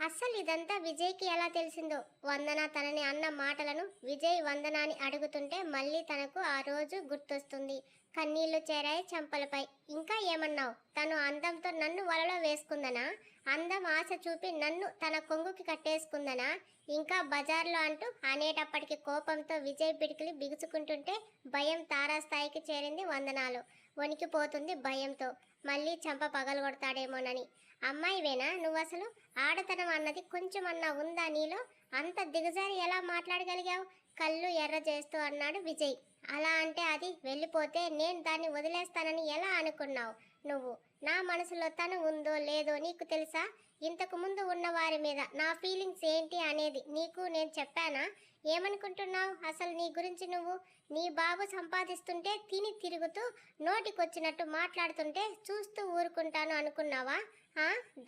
అస్సలు ఇదంతా విజయ్కి ఎలా తెలిసిందో? వందన తనని అన్న మాటలను విజయ్ వందనాని అడుగుతుంటే మళ్ళీ తనకు ఆ రోజు గుర్తొస్తుంది. కన్నీళ్ళు చేరాయి చెంపలపై. ఇంకా ఏమన్నావు? తను అందంతో నన్ను వలలో వేసుకుందనా? అందం ఆశ చూపి నన్ను తన కొంగుకి కట్టేసుకుందనా? ఇంకా బజార్లో అంటూ అనేటప్పటికి కోపంతో విజయ్ పిడికిలి బిగుచుకుంటుంటే భయం తారాస్థాయికి చేరింది వందనాలు. వణికిపోతుంది భయంతో. మళ్ళీ చంప పగలగొడతాడేమోనని. అమ్మాయివేనా నువ్వు అసలు ఆడతనం అన్నది కొంచెం అన్నా ఉందా నీలో? అంత దిగజారి ఎలా మాట్లాడగలిగావు? కళ్ళు ఎర్ర చేస్తూ అన్నాడు విజయ్. అలా అంటే అది వెళ్ళిపోతే నేను దాన్ని వదిలేస్తానని ఎలా అనుకున్నావు నువ్వు? నా మనసులో తను ఉందో లేదో నీకు తెలుసా? ఇంతకు ముందు ఉన్న వారి మీద నా ఫీలింగ్స్ ఏంటి అనేది నీకు నేను చెప్పానా? ఏమనుకుంటున్నావు? అసలు నీ గురించి నువ్వు? నీ బాబు సంపాదిస్తుంటే తిని తిరుగుతూ నోటికొచ్చినట్టు మాట్లాడుతుంటే చూస్తూ ఊరుకుంటాను అనుకున్నావా?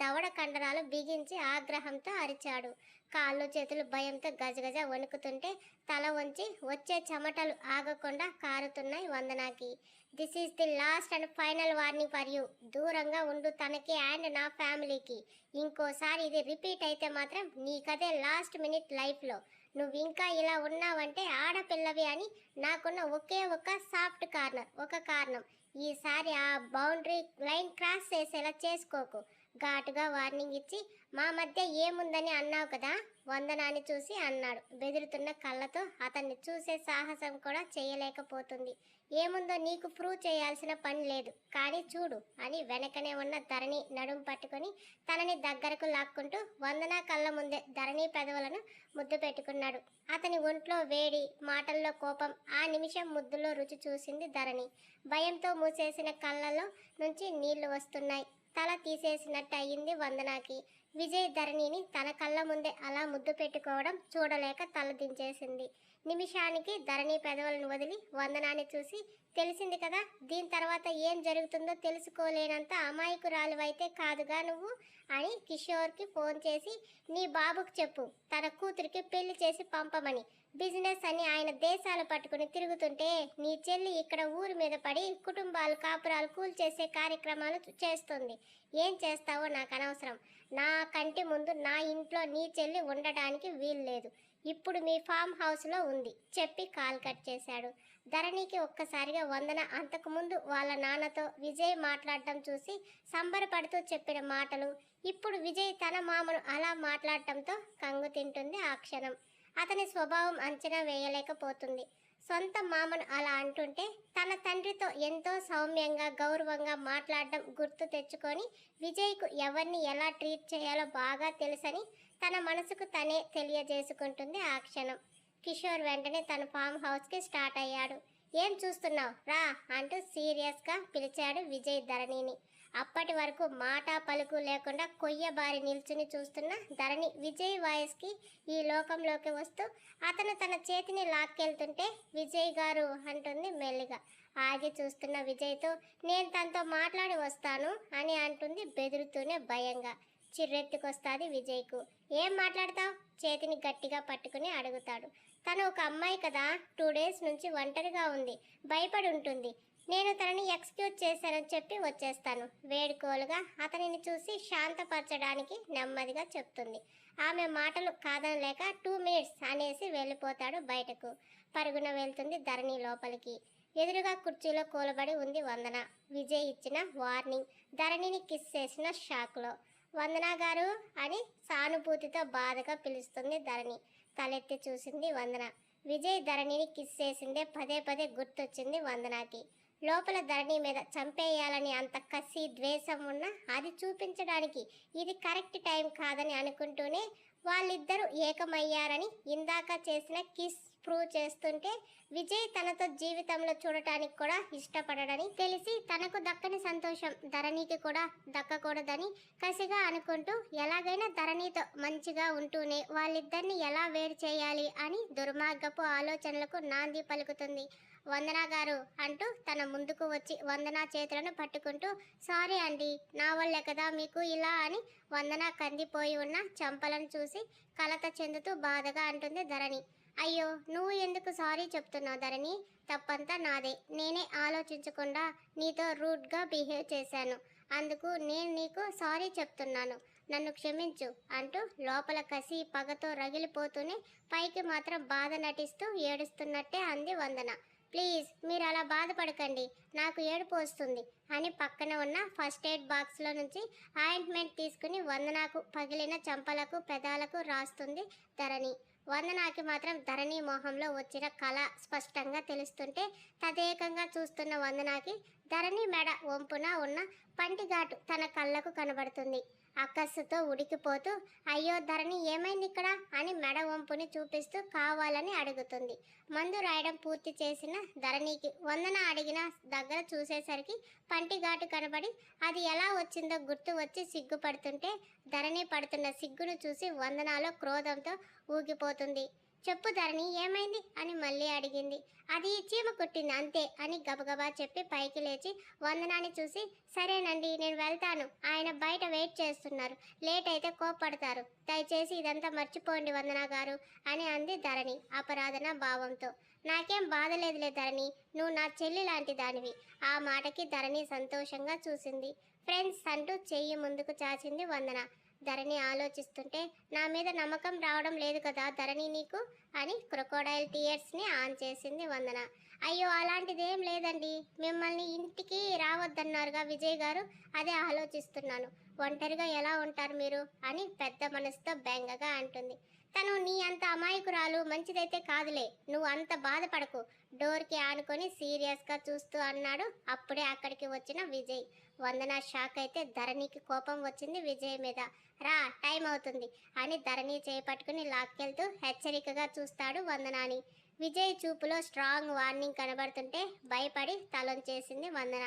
దవడ కండరాలు బిగించి ఆగ్రహంతో అరిచాడు. కాళ్ళు చేతులు భయంతో గజగజ వణుకుతుంటే తల వంచి వచ్చే చెమటలు ఆగకుండా కారుతున్నాయి వందనాకి. This is the last and final warning for you దూరంగా ఉండు తనకి అండ్ నా ఫ్యామిలీకి. ఇంకోసారి ఇది రిపీట్ అయితే మాత్రం నీకదే లాస్ట్ మినిట్ లైఫ్లో నువ్వు ఇంకా ఇలా ఉన్నావంటే ఆడపిల్లవి అని నాకున్న ఒకే ఒక సాఫ్ట్ కార్నర్ ఒక కారణం. ఈసారి ఆ బౌండరీ లైన్ క్రాస్ చేసేలా చేసుకోకు. ఘాటుగా వార్నింగ్ ఇచ్చి మా మధ్య ఏముందని అన్నావు కదా? వందనాన్ని చూసి అన్నాడు. బెదురుతున్న కళ్ళతో అతన్ని చూసే సాహసం కూడా చేయలేకపోతుంది. ఏముందో నీకు ప్రూవ్ చేయాల్సిన పని లేదు. కానీ చూడు అని వెనకనే ఉన్న ధరణి నడుం పట్టుకొని తనని దగ్గరకు లాక్కుంటూ వందన కళ్ళ ముందే ధరణి పెదవులను ముద్దు పెట్టుకున్నాడు. అతని ఒంట్లో వేడి మాటల్లో కోపం ఆ నిమిషం ముద్దులో రుచి చూసింది ధరణి. భయంతో మూసేసిన కళ్ళలో నుంచి నీళ్ళు వస్తున్నాయి. తల తీసేసినట్టు అయ్యింది వందనాకి. విజయ్ ధరణిని తన కళ్ళ ముందే అలా ముద్దు పెట్టుకోవడం చూడలేక తల దించేసింది. నిమిషానికి ధరణి పెదవులను వదిలి వందనాన్ని చూసి తెలిసింది కదా? దీని తర్వాత ఏం జరుగుతుందో తెలుసుకోలేనంత అమాయకురాలువైతే కాదుగా నువ్వు అని కిషోర్కి ఫోన్ చేసి నీ బాబుకు చెప్పు తన కూతురికి పెళ్ళి చేసి పంపమని. బిజినెస్ అని ఆయన దేశాలు పట్టుకుని తిరుగుతుంటే నీ చెల్లి ఇక్కడ ఊరి మీద పడి కుటుంబాలు కాపురాలు కూల్చేసే కార్యక్రమాలు చేస్తుంది. ఏం చేస్తావో నాకు అనవసరం. నా కంటి ముందు నా ఇంట్లో నీ చెల్లి ఉండటానికి వీలు లేదు ఇప్పుడు మీ ఫామ్ హౌస్లో ఉంది. చెప్పి కాల్ కట్ చేశాడు. ధరణికి ఒక్కసారిగా వందన. అంతకుముందు వాళ్ళ నాన్నతో విజయ్ మాట్లాడటం చూసి సంబరపడుతూ చెప్పిన మాటలు ఇప్పుడు విజయ్ తన మామను అలా మాట్లాడటంతో కంగు తింటుంది ఆ క్షణం. అతని స్వభావం అంచనా వేయలేకపోతుంది. సొంత మామను అలా అంటుంటే తన తండ్రితో ఎంతో సౌమ్యంగా గౌరవంగా మాట్లాడడం గుర్తు తెచ్చుకొని విజయ్కు ఎవరిని ఎలా ట్రీట్ చేయాలో బాగా తెలుసని తన మనసుకు తనే తెలియజేసుకుంటుంది ఆ క్షణం. కిషోర్ వెంటనే తన ఫామ్ హౌస్కి స్టార్ట్ అయ్యాడు. ఏం చూస్తున్నావు? రా అంటూ సీరియస్గా పిలిచాడు విజయ్ ధరణిని. అప్పటి వరకు మాట పలుకు లేకుండా కొయ్యబారి నిల్చుని చూస్తున్న ధరణి విజయ్ వాయిస్కి ఈ లోకంలోకి వస్తూ అతను తన చేతిని లాక్కెళ్తుంటే విజయ్ గారు అంటుంది మెల్లిగా. ఆగి చూస్తున్న విజయ్తో నేను తనతో మాట్లాడి వస్తాను అని అంటుంది బెదురుతూనే భయంగా. చిర్రెత్తుకొస్తాది విజయ్కు. ఏం మాట్లాడతావు? చేతిని గట్టిగా పట్టుకుని అడుగుతాడు. తను ఒక అమ్మాయి కదా టూ డేస్ నుంచి ఒంటరిగా ఉంది భయపడి ఉంటుంది. నేను తనని ఎక్స్క్యూజ్ చేశానని చెప్పి వచ్చేస్తాను. వేడుకోలుగా అతనిని చూసి శాంతపరచడానికి నెమ్మదిగా చెప్తుంది. ఆమె మాటలు కాదనలేక టూ మినిట్స్ అనేసి వెళ్ళిపోతాడు బయటకు. పరుగున వెళ్తుంది ధరణి లోపలికి. ఎదురుగా కుర్చీలో కూలబడి ఉంది వందన. విజయ్ ఇచ్చిన వార్నింగ్. ధరణిని కిస్ చేసిన షాక్లో. వందన గారు అని సానుభూతితో బాధగా పిలుస్తుంది ధరణి. తలెత్తి చూసింది వందన. విజయ్ ధరణిని కిస్ చేసిందే పదే పదే గుర్తొచ్చింది వందనాకి. లోపల ధరణి మీద చంపేయాలని అంత కసి ద్వేషం ఉన్నా అది చూపించడానికి ఇది కరెక్ట్ టైం కాదని అనుకుంటూనే వాళ్ళిద్దరూ ఏకమయ్యారని ఇందాక చేసిన కిస్ ప్రూవ్ చేస్తుంటే విజయ్ తనతో జీవితంలో చూడటానికి కూడా ఇష్టపడడని తెలిసి తనకు దక్కని సంతోషం ధరణికి కూడా దక్కకూడదని కసిగా అనుకుంటూ ఎలాగైనా ధరణితో మంచిగా ఉంటూనే వాళ్ళిద్దరిని ఎలా వేరు చేయాలి అని దుర్మార్గపు ఆలోచనలకు నాంది పలుకుతుంది. వందనా గారు అంటూ తన ముందుకు వచ్చి వందనా చేతులను పట్టుకుంటూ సారీ అండి నా వల్లే కదా మీకు ఇలా అని వందన కందిపోయి ఉన్న చంపలను చూసి కలత చెందుతూ బాధగా అంటుంది ధరణి. అయ్యో నువ్వు ఎందుకు సారీ చెప్తున్నావు ధరణి? తప్పంతా నాదే. నేనే ఆలోచించకుండా నీతో రూడ్గా బిహేవ్ చేశాను. అందుకు నేను నీకు సారీ చెప్తున్నాను. నన్ను క్షమించు అంటూ లోపల కసి పగతో రగిలిపోతూనే పైకి మాత్రం బాధ నటిస్తూ ఏడుస్తున్నట్టే అంది వందన. ప్లీజ్ మీరు అలా బాధపడకండి. నాకు ఏడుపు వస్తుంది అని పక్కన ఉన్న ఫస్ట్ ఎయిడ్ బాక్స్లో నుంచి ఆయింట్మెంట్ తీసుకుని వందనాకు పగిలిన చంపలకు పెదాలకు రాస్తుంది ధరణి. వందనాకి మాత్రం ధరణి మొహంలో వచ్చిన కళ స్పష్టంగా తెలుస్తుంటే తదేకంగా చూస్తున్న వందనాకి ధరణి మెడ వంపున ఉన్న పంటిఘాటు తన కళ్ళకు కనబడుతుంది. అక్కస్సుతో ఉడికిపోతూ అయ్యో ధరణి ఏమైంది ఇక్కడ? అని మెడ వంపుని చూపిస్తూ కావాలని అడుగుతుంది. మందు రాయడం పూర్తి చేసిన ధరణికి వందన అడిగిన దగ్గర చూసేసరికి పంటిఘాటు కనబడి అది ఎలా వచ్చిందో గుర్తు వచ్చి సిగ్గుపడుతుంటే ధరణి పడుతున్న సిగ్గును చూసి వందనాలో క్రోధంతో ఊగిపోతుంది. చెప్పు ధరణి ఏమైంది? అని మళ్ళీ అడిగింది. అది చీమ కుట్టింది అంతే అని గబగబా చెప్పి పైకి లేచి వందనాన్ని చూసి సరేనండి నేను వెళ్తాను. ఆయన బయట వెయిట్ చేస్తున్నారు. లేట్ అయితే కోప్పడతారు. దయచేసి ఇదంతా మర్చిపోండి వందనా గారు అని అంది ధరణి అపరాధన భావంతో. నాకేం బాధ లేదులే ధరణి నువ్వు నా చెల్లి లాంటి దానివి. ఆ మాటకి ధరణి సంతోషంగా చూసింది. ఫ్రెండ్స్ అంటూ చెయ్యి ముందుకు చాచింది వందన. ధరణి ఆలోచిస్తుంటే నా మీద నమ్మకం రావడం లేదు కదా ధరణి నీకు? అని క్రొకోడైల్ టీయర్స్ని ఆన్ చేసింది వందన. అయ్యో అలాంటిదేం లేదండి. మిమ్మల్ని ఇంటికి రావద్దన్నారుగా విజయ్ గారు. అదే ఆలోచిస్తున్నాను. ఒంటరిగా ఎలా ఉంటారు మీరు? అని పెద్ద మనసుతో బెంగగా అంటుంది. తను నీ అంత అమాయకురాలు మంచిదైతే కాదులే. నువ్వు అంత బాధపడకు. డోర్కి ఆనుకొని సీరియస్గా చూస్తూ అన్నాడు. అప్పుడే అక్కడికి వచ్చిన విజయ్. వందన షాక్ అయితే ధరణికి కోపం వచ్చింది విజయ్ మీద. రా టైం అవుతుంది అని ధరణి చేపట్టుకుని లాక్కెళ్తూ హెచ్చరికగా చూస్తాడు వందనాని. విజయ్ చూపులో స్ట్రాంగ్ వార్నింగ్ కనబడుతుంటే భయపడి తలొంచేసింది వందన.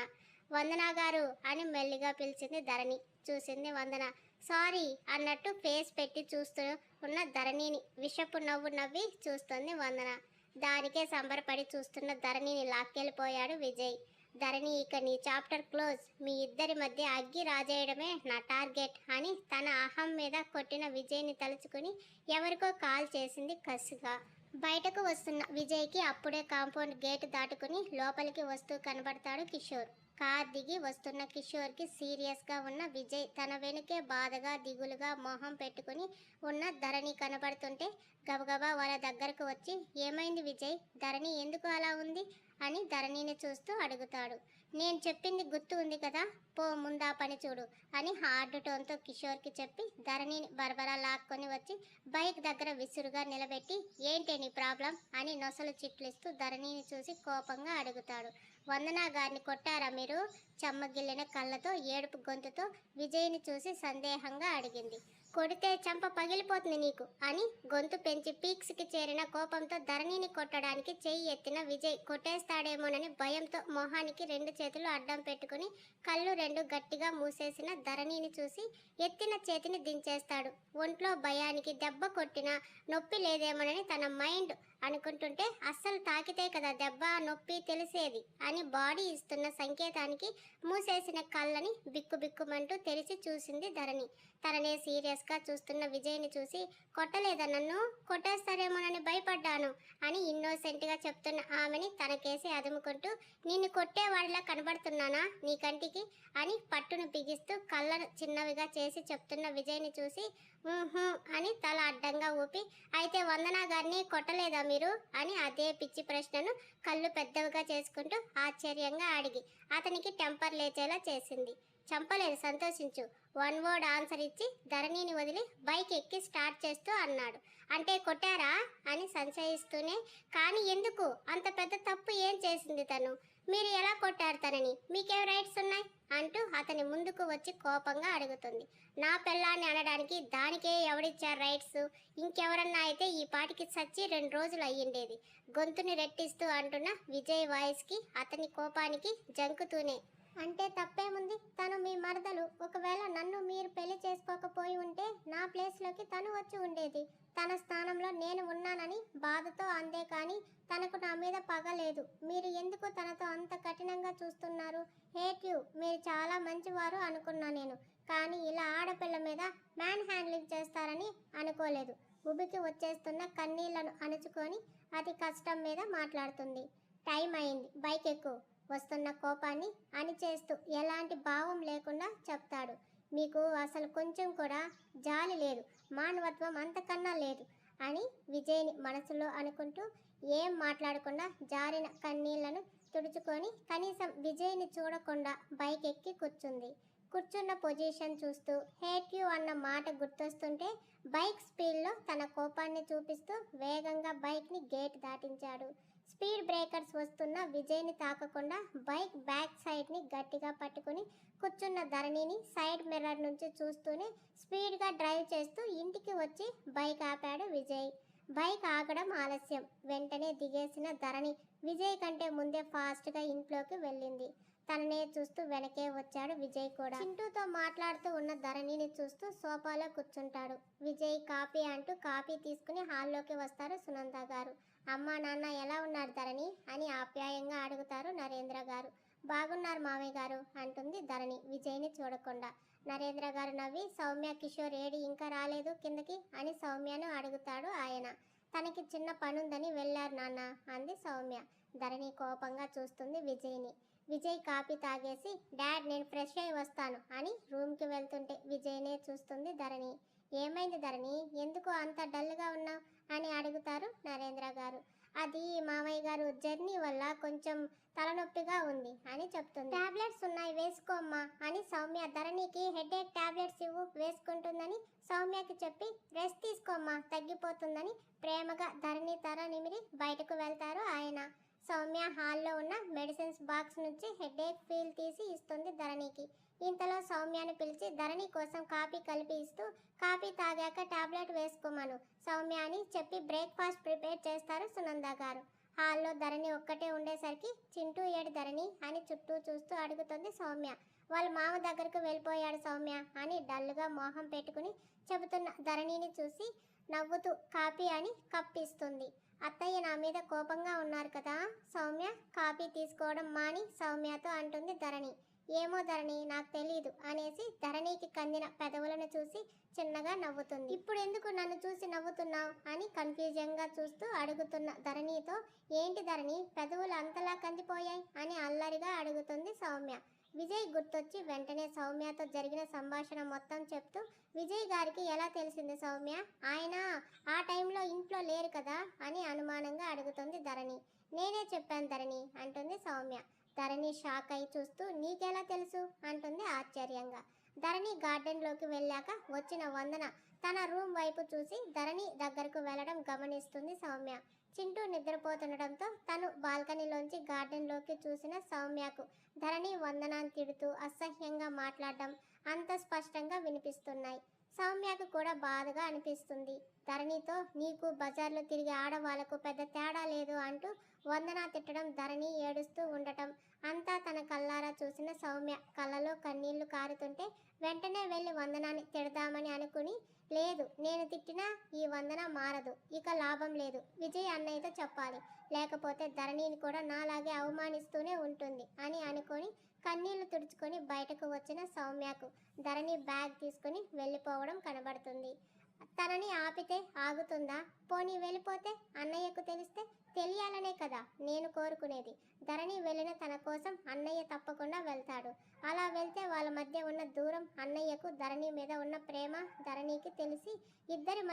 వందన గారు అని మెల్లిగా పిలిచింది ధరణి. చూసింది వందన. సారీ అన్నట్టు ఫేస్ పెట్టి చూస్తూ ఉన్న ధరణిని విషపు నవ్వు నవ్వి చూస్తుంది వందన. దానికే సంబరపడి చూస్తున్న ధరణిని లాక్కెళ్ళిపోయాడు విజయ్. ధరణి ఇక నీ చాప్టర్ క్లోజ్. మీ ఇద్దరి మధ్య అగ్గి రాజేయడమే నా టార్గెట్ అని తన అహం మీద కొట్టిన విజయ్ని తలుచుకుని ఎవరికో కాల్ చేసింది కసిగా. బయటకు వస్తున్న విజయ్కి అప్పుడే కాంపౌండ్ గేట్ దాటుకుని లోపలికి వస్తూ కనబడతాడు కిషోర్. కార్ దిగి వస్తున్న కిషోర్కి సీరియస్గా ఉన్న విజయ్ తన వెనుకే బాధగా దిగులుగా మొహం పెట్టుకుని ఉన్న ధరణి కనబడుతుంటే గబగబా వాళ్ళ దగ్గరకు వచ్చి ఏమైంది విజయ్? ధరణి ఎందుకు అలా ఉంది? అని ధరణిని చూస్తూ అడుగుతాడు. నేను చెప్పింది గుర్తు ఉంది కదా పో ముందా పని చూడు అని హార్డ్ టోన్తో కిషోర్కి చెప్పి ధరణిని బరబరా లాక్కొని వచ్చి బైక్ దగ్గర విసురుగా నిలబెట్టి ఏంటి నీ ప్రాబ్లం? అని నొసలు చిట్లిస్తూ ధరణిని చూసి కోపంగా అడుగుతాడు. వందనా గారిని కొట్టారా మీరు? చెమ్మగిల్లిన కళ్ళతో ఏడుపు గొంతుతో విజయ్ని చూసి సందేహంగా అడిగింది. కొడితే చంప పగిలిపోతుంది నీకు అని గొంతు పెంచి పీక్స్కి చేరిన కోపంతో ధరణిని కొట్టడానికి చెయ్యి ఎత్తిన విజయ్ కొట్టేస్తాడేమోనని భయంతో మొహానికి రెండు చేతులు అడ్డం పెట్టుకుని కళ్ళు రెండు గట్టిగా మూసేసిన ధరణిని చూసి ఎత్తిన చేతిని దించేస్తాడు. ఒంట్లో భయానికి దెబ్బ కొట్టినా నొప్పి లేదేమోనని తన మైండ్ అనుకుంటుంటే అస్సలు తాకితే కదా దెబ్బ నొప్పి తెలిసేది అని బాడీ ఇస్తున్న సంకేతానికి మూసేసిన కళ్ళని బిక్కుబిక్కుమంటూ తెరిచి చూసింది ధరణి. తననే సీరియస్గా చూస్తున్న విజయ్ని చూసి కొట్టలేదా నన్ను? కొట్టేస్తారేమోనని భయపడ్డాను అని ఇన్నోసెంట్గా చెప్తున్న ఆమెని తనకేసి అదుముకుంటూ నిన్ను కొట్టేవాడిలా కనబడుతున్నానా నీ కంటికి? అని పట్టును బిగిస్తూ కళ్ళను చిన్నవిగా చేసి చెప్తున్న విజయ్ని చూసి అని తల అడ్డంగా ఊపి అయితే వందనా గారిని కొట్టలేదా మీరు అని అదే పిచ్చి ప్రశ్నను కళ్ళు పెద్దవిగా చేసుకుంటూ ఆశ్చర్యంగా అడిగి అతనికి టెంపర్ లేచేలా చేసింది. చంపలేదు సంతోషించు. వన్ వర్డ్ ఆన్సర్ ఇచ్చి ధరణిని వదిలి బైక్ ఎక్కి స్టార్ట్ చేస్తూ అన్నాడు. అంటే కొట్టారా? అని సంశయిస్తూనే కానీ ఎందుకు? అంత పెద్ద తప్పు ఏం చేసింది తను? మీరు ఎలా కొట్టారు తనని? మీకేం రైట్స్ ఉన్నాయి? అంటూ అతని ముందుకు వచ్చి కోపంగా అడుగుతుంది. నా పిల్లాన్ని అనడానికి దానికే ఎవడిచ్చారు రైట్స్? ఇంకెవరన్నా అయితే ఈ పాటికి చచ్చి రెండు రోజులు అయ్యిండేది. గొంతుని రెట్టిస్తూ అంటున్న విజయ్ వాయిస్కి అతని కోపానికి జంకుతూనే అంటే తప్పేముంది? తను మీ మరదలు. ఒకవేళ నన్ను మీరు పెళ్ళి చేసుకోకపోయి ఉంటే నా ప్లేస్లోకి తను వచ్చి ఉండేది. తన స్థానంలో నేను ఉన్నానని బాధతో అందే కానీ తనకు నా మీద పగ లేదు. మీరు ఎందుకు తనతో అంత కఠినంగా చూస్తున్నారు? Hate you. మీరు చాలా మంచివారు అనుకున్నా నేను. కానీ ఇలా ఆడపిల్ల మీద మ్యాన్ హ్యాండ్లింగ్ చేస్తారని అనుకోలేదు. ఉబికి వచ్చేస్తున్న కన్నీళ్ళను అణుచుకొని అతి కష్టం మీద మాట్లాడుతుంది. టైం అయింది. బైక్ ఎక్కువ వస్తున్న కోపాన్ని అణిచేస్తూ ఎలాంటి భావం లేకుండా చెప్తాడు. మీకు అసలు కొంచెం కూడా జాలి లేదు మానవత్వం అంతకన్నా లేదు అని విజయ్ని మనసులో అనుకుంటూ ఏం మాట్లాడకుండా జారిన కన్నీళ్ళను తుడుచుకొని కనీసం విజయ్ని చూడకుండా బైక్ ఎక్కి కూర్చుంది. కూర్చున్న పొజిషన్ చూస్తూ హేట్ యూ అన్న మాట గుర్తొస్తుంటే బైక్ స్పీడ్లో తన కోపాన్ని చూపిస్తూ వేగంగా బైక్ని గేట్ దాటించాడు. స్పీడ్ బ్రేకర్స్ వస్తున్న విజయ్ని తాకకుండా బైక్ బ్యాక్ సైడ్ని గట్టిగా పట్టుకుని కూర్చున్న ధరణిని సైడ్ మిర్రర్ నుంచి చూస్తూనే స్పీడ్గా డ్రైవ్ చేస్తూ ఇంటికి వచ్చి బైక్ ఆపాడు విజయ్. బైక్ ఆగడం ఆలస్యం. వెంటనే దిగేసిన ధరణి విజయ్ కంటే ముందే ఫాస్ట్గా ఇంట్లోకి వెళ్ళింది. తననే చూస్తూ వెనకే వచ్చాడు విజయ్ కూడా. చింటూతో మాట్లాడుతూ ఉన్న ధరణిని చూస్తూ సోఫాలో కూర్చుంటాడు. విజయ్ కాపీ అంటూ కాపీ తీసుకుని హాల్లోకి వస్తారు సునంద గారు. అమ్మా నాన్న ఎలా ఉన్నారు ధరణి? అని ఆప్యాయంగా అడుగుతారు నరేంద్ర గారు. బాగున్నారు మామయ్య గారు అంటుంది ధరణి విజయ్ని చూడకుండా. నరేంద్ర గారు నవ్వి సౌమ్య కిషోర్ ఏడి ఇంకా రాలేదు కిందకి అని సౌమ్యను అడుగుతాడు ఆయన. తనకి చిన్న పనుందని వెళ్ళారు నాన్న అంది సౌమ్య. ధరణి కోపంగా చూస్తుంది విజయ్ని. విజయ్ కాపీ తాగేసి డాడ్ నేను ఫ్రెష్ అయి వస్తాను అని రూమ్కి వెళ్తుంటే విజయ్నే చూస్తుంది ధరణి. ఏమైంది ధరణి? ఎందుకు అంత డల్గా ఉన్నావు? అని అడుగుతారు నరేంద్ర గారు. అది మామయ్య గారు జర్నీ వల్ల కొంచెం తలనొప్పిగా ఉంది అని చెప్తుంది. టాబ్లెట్స్ ఉన్నాయి వేసుకోమ్మా అని సౌమ్య ధరణికి హెడేక్ టాబ్లెట్స్ ఇవ్వు వేసుకుంటుందని సౌమ్యకి చెప్పి రెస్ట్ తీసుకోమ్మా తగ్గిపోతుందని ప్రేమగా ధరణి తర నిమిరి బయటకు వెళ్తారు ఆయన. సౌమ్య హాల్లో ఉన్న మెడిసిన్స్ బాక్స్ నుంచి హెడేక్ ఫీల్ తీసి ఇస్తుంది ధరణికి. ఇంతలో సౌమ్యను పిలిచి ధరణి కోసం కాఫీ కలిపి ఇస్తూ కాఫీ తాగాక టాబ్లెట్ వేసుకోమను సౌమ్య అని చెప్పి బ్రేక్ఫాస్ట్ ప్రిపేర్ చేస్తారు సునంద గారు. హాల్లో ధరణి ఒక్కటే ఉండేసరికి చింటూ ఏడు ధరణి అని చుట్టూ చూస్తూ అడుగుతుంది సౌమ్య. వాళ్ళ మామ దగ్గరకు వెళ్ళిపోయాడు సౌమ్య అని డల్గా మోహం పెట్టుకుని చెబుతున్న ధరణిని చూసి నవ్వుతూ కాపీ అని కప్పిస్తుంది. అత్తయ్య నా మీద కోపంగా ఉన్నారు కదా. సౌమ్య కాపీ తీసుకోవడం మాని సౌమ్యతో అంటుంది ధరణి. ఏమో ధరణి నాకు తెలియదు అనేసి ధరణికి కందిన పెదవులను చూసి చిన్నగా నవ్వుతుంది. ఇప్పుడు ఎందుకు నన్ను చూసి నవ్వుతున్నావు అని కన్ఫ్యూజన్గా చూస్తూ అడుగుతున్న ధరణితో ఏంటి ధరణి పెదవులు అంతలా కందిపోయాయి అని అల్లరిగా అడుగుతుంది సౌమ్య. విజయ్ గుర్తొచ్చి వెంటనే సౌమ్యతో జరిగిన సంభాషణ మొత్తం చెప్తూ విజయ్ గారికి ఎలా తెలిసింది సౌమ్య? ఆయన ఆ టైంలో ఇంట్లో లేరు కదా? అని అనుమానంగా అడుగుతుంది ధరణి. నేనే చెప్పాను ధరణి అంటుంది సౌమ్య. ధరణి షాక్ అయి చూస్తూ నీకెలా తెలుసు? అంటుంది ఆశ్చర్యంగా. ధరణి గార్డెన్లోకి వెళ్ళాక వచ్చిన వందన తన రూమ్ వైపు చూసి ధరణి దగ్గరకు వెళ్ళడం గమనిస్తుంది సౌమ్య. చింటూ నిద్రపోతుండడంతో తను బాల్కనీలోంచి గార్డెన్లోకి చూసిన సౌమ్యకు ధరణి వందనాన్ని తిడుతూ అసహ్యంగా మాట్లాడడం అంత స్పష్టంగా వినిపిస్తున్నాయి. సౌమ్యకు కూడా బాధగా అనిపిస్తుంది. ధరణితో నీకు బజార్లో తిరిగే ఆడవాళ్ళకు పెద్ద తేడా లేదు అంటూ వందన తిట్టడం ధరణి ఏడుస్తూ ఉండటం. అంతా తన కల్లారా చూసిన సౌమ్య కళ్ళలో కన్నీళ్ళు కారుతుంటే వెంటనే వెళ్ళి వందనాన్ని తిడదామని అనుకుని లేదు నేను తిట్టినా ఈ వందన మారదు ఇక లాభం లేదు విజయ్ అన్నయ్యతో చెప్పాలి లేకపోతే ధరణిని కూడా నాలాగే అవమానిస్తూనే ఉంటుంది అని అనుకొని కన్నీళ్ళు తుడుచుకొని బయటకు వచ్చిన సౌమ్యకు ధరణి బ్యాగ్ తీసుకుని వెళ్ళిపోవడం కనబడుతుంది. తనని ఆపితే ఆగుతుందా? పోనీ వెళ్ళిపోతే అన్నయ్యకు తెలిస్తే తెలియాలనే కదా నేను కోరుకునేది. ధరణి వెళ్ళిన తన కోసం అన్నయ్య తప్పకుండా వెళ్తాడు. అలా వెళ్తే వాళ్ళ మధ్య ఉన్న దూరం అన్నయ్యకు ధరణి మీద ఉన్న ప్రేమ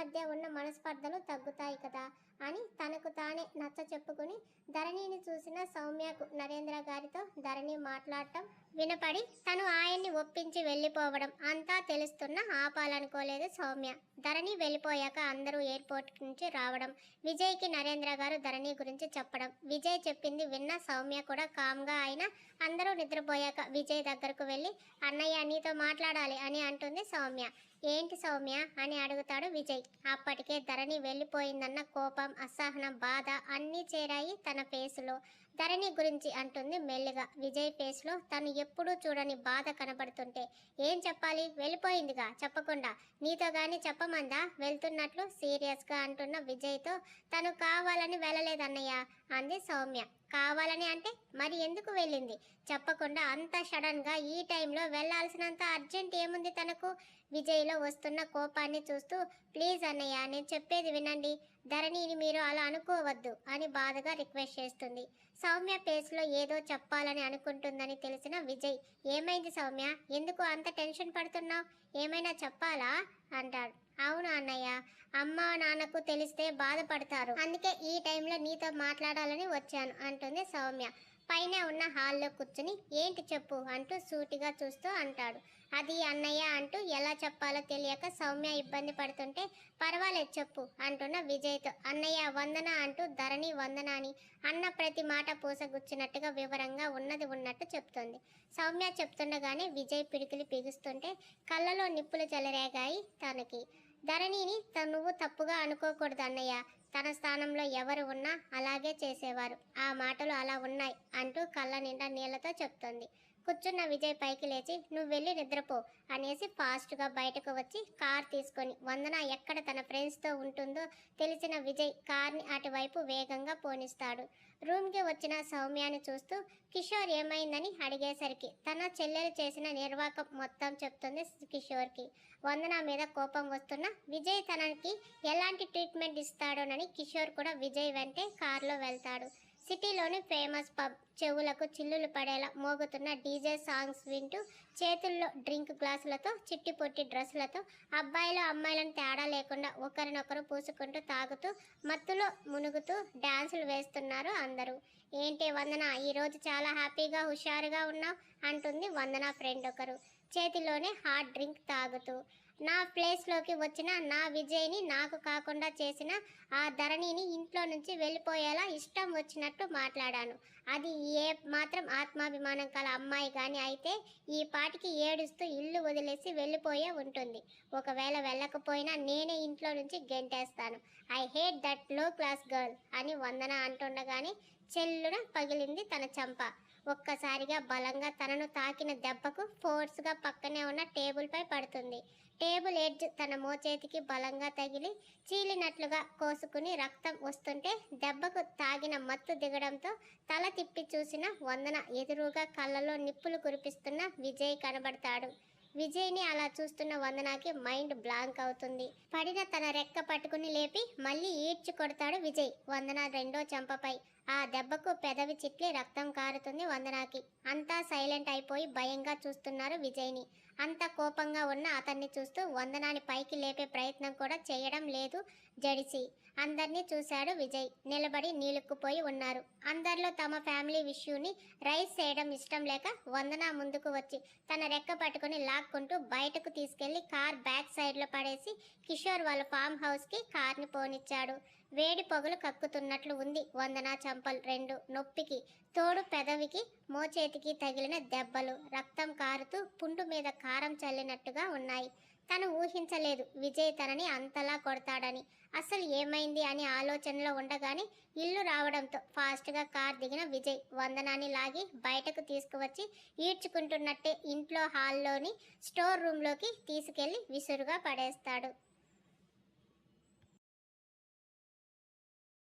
మధ్య ఉన్న మనస్పర్ధలు తగ్గుతాయి కదా? అని తనకు తానే నచ్చ చెప్పుకుని ధరణిని చూసిన సౌమ్యకు నరేంద్ర గారితో ధరణి మాట్లాడటం వినపడి తను ఆయన్ని ఒప్పించి వెళ్ళిపోవడం అంతా తెలుస్తున్న ఆపాలనుకోలేదు సౌమ్య. ధరణి వెళ్ళిపోయాక అందరూ ఎయిర్పోర్ట్ నుంచి రావడం విజయ్కి నరేంద్ర గారు ధరణి గురించి చెప్పడం విజయ్ చెప్పింది విన్న సౌమ్య కూడా కామ్గా అయినా అందరూ నిద్రపోయాక విజయ్ దగ్గరకు వెళ్ళి అన్నయ్య నీతో మాట్లాడాలి అని అంటుంది సౌమ్య. ఏంటి సౌమ్య అని అడుగుతాడు విజయ్. అప్పటికే ధరణి వెళ్ళిపోయిందన్న కోపం అసహనం బాధ అన్నీ చేరాయి తన ఫేసులో ధరణి గురించి అంటుంది మెల్లిగా. విజయ్ ఫేస్లో తను ఎప్పుడూ చూడని బాధ కనబడుతుంటే ఏం చెప్పాలి? వెళ్ళిపోయిందిగా చెప్పకుండా. నీతో గాని చెప్పమందా? వెళ్తున్నట్లు సీరియస్గా అంటున్న విజయ్తో తను కావాలని వెళ్ళలేదన్నయ్య అంది సౌమ్య. కావాలని అంటే మరి ఎందుకు వెళ్ళింది? చెప్పకుండా అంత సడన్గా ఈ టైంలో వెళ్ళాల్సినంత అర్జెంట్ ఏముంది తనకు? విజయ్లో వస్తున్న కోపాన్ని చూస్తూ ప్లీజ్ అన్నయ్య నేను చెప్పేది వినండి. ధరణిని మీరు అలా అనుకోవద్దు అని బాధగా రిక్వెస్ట్ చేస్తుంది. సౌమ్య పేస్లో ఏదో చెప్పాలని అనుకుంటుందని తెలిసిన విజయ్ ఏమైంది సౌమ్య? ఎందుకు అంత టెన్షన్ పడుతున్నావు? ఏమైనా చెప్పాలా? అంటాడు. అవును అన్నయ్య అమ్మ నాన్నకు తెలిస్తే బాధపడతారు. అందుకే ఈ టైంలో నీతో మాట్లాడాలని వచ్చాను అంటుంది సౌమ్య. పైన ఉన్న హాల్లో కూర్చుని ఏంటి చెప్పు అంటూ సూటిగా చూస్తూ అంటాడు. అది అన్నయ్య అంటూ ఎలా చెప్పాలో తెలియక సౌమ్య ఇబ్బంది పడుతుంటే పర్వాలేదు చెప్పు అంటున్న విజయ్తో. అన్నయ్య వందన అంటూ ధరణి వందన అని అన్న ప్రతి మాట పూసగుచ్చినట్టుగా వివరంగా ఉన్నది ఉన్నట్టు చెప్తుంది. సౌమ్య చెప్తుండగానే విజయ్ పిడికిలి పిగుస్తుంటే కళ్ళలో నిప్పులు చెలరేగాయి తనకి. ధరణిని నువ్వు తప్పుగా అనుకోకూడదు అన్నయ్య తన స్థానంలో ఎవరు ఉన్నా అలాగే చేసేవారు. ఆ మాటలు అలా ఉన్నాయి అంటూ కళ్ళ నిండా నీళ్ళతో చెప్తుంది. కూర్చున్న విజయ్ పైకి లేచి నువ్వు వెళ్ళి నిద్రపో అనేసి ఫాస్ట్గా బయటకు వచ్చి కార్ తీసుకొని వందన ఎక్కడ తన ఫ్రెండ్స్తో ఉంటుందో తెలిసిన విజయ్ కార్ని అటువైపు వేగంగా పోనిస్తాడు. రూమ్కి వచ్చిన సౌమ్యాని చూస్తూ కిషోర్ ఏమైందని? అడిగేసరికి తన చెల్లెలు చేసిన నిర్వాకం మొత్తం చెప్తుంది కిషోర్కి. వందన మీద కోపం వస్తున్న విజయ్ తనకి ఎలాంటి ట్రీట్మెంట్ ఇస్తాడోనని కిషోర్ కూడా విజయ్ వెంటే కారులో వెళ్తాడు. సిటీలోని ఫేమస్ పబ్ చెవులకు చిల్లులు పడేలా మోగుతున్న డీజే సాంగ్స్ వింటూ చేతుల్లో డ్రింక్ గ్లాసులతో చిట్టి పొట్టి డ్రెస్సులతో అబ్బాయిలు అమ్మాయిలను తేడా లేకుండా ఒకరినొకరు పూసుకుంటూ తాగుతూ మత్తులో మునుగుతూ డ్యాన్సులు వేస్తున్నారు అందరూ. ఏంటి వందన? ఈరోజు చాలా హ్యాపీగా హుషారుగా ఉన్నావు అంటుంది వందన ఫ్రెండ్ ఒకరు. చేతిలోనే హాట్ డ్రింక్ తాగుతూ నా ప్లేస్లోకి వచ్చిన నా విజయ్ని నాకు కాకుండా చేసిన ఆ ధరణిని ఇంట్లో నుంచి వెళ్ళిపోయేలా ఇష్టం వచ్చినట్టు మాట్లాడాను. అది ఏ మాత్రం ఆత్మాభిమానం కల అమ్మాయి కానీ అయితే ఈ పాటికి ఏడుస్తూ ఇల్లు వదిలేసి వెళ్ళిపోయే ఉంటుంది. ఒకవేళ వెళ్ళకపోయినా నేనే ఇంట్లో నుంచి గెంటేస్తాను. ఐ హేట్ దట్లో క్లాస్ గర్ల్ అని వందన అంటుండగానే చెల్లున పగిలింది తన చంప. ఒక్కసారిగా బలంగా తనను తాకిన దెబ్బకు ఫోర్స్గా పక్కనే ఉన్న టేబుల్పై పడుతుంది. టేబుల్ ఎడ్జ్ తన మోచేతికి బలంగా తగిలి చీలినట్లుగా కోసుకుని రక్తం వస్తుంటే దెబ్బకు తాగిన మత్తు దిగడంతో తల తిప్పి చూసిన వందన ఎదురుగా కళ్ళలో నిప్పులు కురిపిస్తున్న విజయ్ కనబడతాడు. విజయ్ని అలా చూస్తున్న వందనాకి మైండ్ బ్లాంక్ అవుతుంది. పడిన తన రెక్క పట్టుకుని లేపి మళ్ళీ ఈడ్చి కొడతాడు విజయ్. వందన రెండో చెంపపై ఆ దెబ్బకు పెదవి చిట్లి రక్తం కారుతుంది వందనాకి. అంతా సైలెంట్ అయిపోయి భయంగా చూస్తున్నారు విజయ్ని. అంత కోపంగా ఉన్న అతన్ని చూస్తూ వందనాన్ని పైకి లేపే ప్రయత్నం కూడా చేయడం లేదు జడిసి. అందరినీ చూశాడు విజయ్. నిలబడి నీలుక్కుపోయి ఉన్నారు. అందరిలో తమ ఫ్యామిలీ విష్యూని రైస్ చేయడం ఇష్టం లేక వందన ముందుకు వచ్చి తన రెక్క పట్టుకుని లాక్కుంటూ బయటకు తీసుకెళ్ళి కార్ బ్యాక్ సైడ్లో పడేసి కిషోర్ వాళ్ళ ఫామ్ హౌస్కి కార్ని పోనిచ్చాడు. వేడి పొగలు కక్కుతున్నట్లు ఉంది వందన చంపలు రెండు నొప్పికి తోడు పెదవికి మోచేతికి తగిలిన దెబ్బలు రక్తం కారుతూ పుండు మీద కారం చల్లినట్టుగా ఉన్నాయి. తను ఊహించలేదు. విజయ్ తనని అంతలా కొడతాడని. అసలు ఏమైంది అని ఆలోచనలో ఉండగానే ఇల్లు రావడంతో ఫాస్ట్గా కార్ దిగిన విజయ్ వందనాన్ని లాగి బయటకు తీసుకువచ్చి ఈడ్చుకుంటున్నట్టే ఇంట్లో హాల్లోని స్టోర్ రూమ్లోకి తీసుకెళ్ళి విసురుగా పడేస్తాడు.